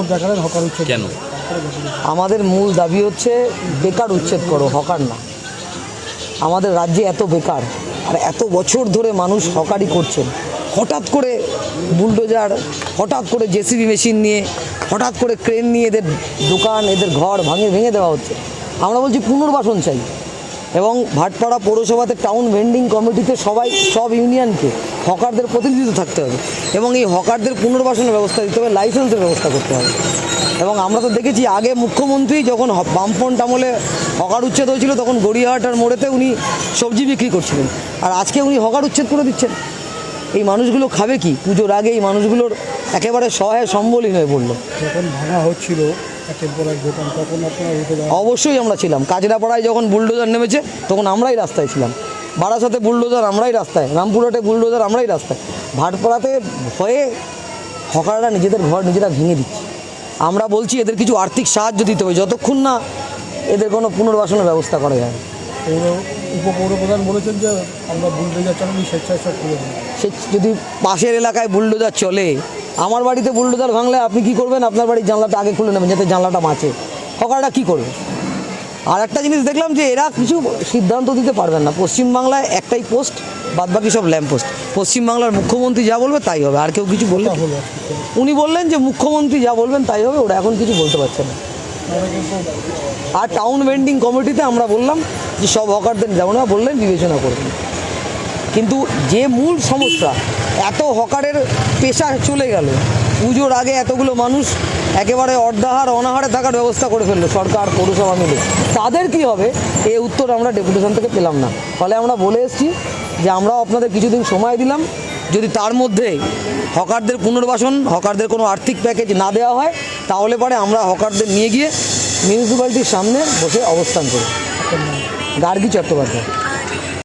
বছর দেখালেন হকার উচ্ছেদ কেন? আমাদের মূল দাবি হচ্ছে বেকার উচ্ছেদ করো হকার না। আমাদের রাজ্যে এত বেকার আর এত বছর ধরে মানুষ হকারি করছেন। হঠাৎ করে বুলডোজার হঠাৎ করে জেসিবি মেশিন নিয়ে হঠাৎ করে ক্রেন নিয়ে এদের দোকান এদের ঘর ভাঙে ভেঙে দেওয়া হচ্ছে। আমরা বলছি পুনর্বাসন চাই। এবং ভাটপাড়া পৌরসভাতে টাউন ভেন্ডিং কমিটিতে সবাই সব ইউনিয়নকে হকারদের প্রতিনিধিত্ব থাকতে হবে এবং এই হকারদের পুনর্বাসনের ব্যবস্থা দিতে হবে লাইসেন্সের ব্যবস্থা করতে হবে। এবং আমরা তো দেখেছি আগে মুখ্যমন্ত্রী যখন বামফ্রন্ট আমলে হকার উচ্ছেদ হয়েছিল তখন গড়িয়াহাটার মোড়েতে উনি সবজি বিক্রি করছিলেন। আর আজকে উনি হকার উচ্ছেদ করে দিচ্ছেন। এই মানুষগুলো খাবে কি? পুজোর আগে এই মানুষগুলোর একেবারে সহায় সম্বলহীন হয়ে পড়ল। যখন ভাঙা হচ্ছিল অবশ্যই আমরা ছিলাম। কাজরাপাড়ায় যখন বুলডোজার নেমেছে তখন আমরাই রাস্তায় ছিলাম। বারাসাতে বুলডোজার আমরাই রাস্তায় রামপুরহাটে বুলডোজার আমরাই রাস্তায়। ভাটপাড়াতে ভয়ে হকাররা নিজেদের ঘর নিজেরা ভেঙে দিচ্ছে। আমরা বলছি এদের কিছু আর্থিক সাহায্য দিতে হবে যতক্ষণ না এদের কোনো পুনর্বাসনের ব্যবস্থা করা যায় পৌর উপপৌরপ্রধান বলেছেন যে আমরা বুলডোজার চালানি স্বেচ্ছায় সব সে যদি পাশের এলাকায় বুলডোজার চলে আমার বাড়িতে বুলডোজার ভাঙলে আপনি কি করবেন? আপনার বাড়ির জানলাটা আগে খুলে নেবেন যাতে জানলাটা বাঁচে। হকাররা কি করবে? আর একটা জিনিস দেখলাম যে এরা কিছু সিদ্ধান্ত দিতে পারবেন না। পশ্চিমবাংলায় একটাই পোস্ট বাদবাকি সব ল্যাম্প পোস্ট পশ্চিমবাংলার মুখ্যমন্ত্রী যা বলবে তাই হবে আর কেউ কিছু বললে উনি বললেন যে মুখ্যমন্ত্রী যা বলবেন তাই হবে ওরা এখন কিছু বলতে পারছে না। আর টাউন ভেন্ডিং কমিটিতে আমরা বললাম যে সব হকারদের যেমন বললেন বিবেচনা করবেন কিন্তু যে মূল সমস্যা এত হকারের পেশা চলে গেল পুজোর আগে এতগুলো মানুষ একেবারে অর্ধাহার, অনাহারে থাকার ব্যবস্থা করে ফেলল সরকার, পৌরসভা মিলে। তাদের কি হবে? এই উত্তর আমরা ডেপুটেশন থেকে পেলাম না। ফলে আমরা বলে এসেছি যে আমরাও আপনাদের কিছুদিন সময় দিলাম। যদি তার মধ্যে হকারদের পুনর্বাসন, হকারদের কোনো আর্থিক প্যাকেজ না দেওয়া হয়, তাহলে পরে আমরা হকারদের নিয়ে গিয়ে মিউনিসিপ্যালিটির সামনে বসে অবস্থান করি। গার্গী চট্টোপাধ্যায়।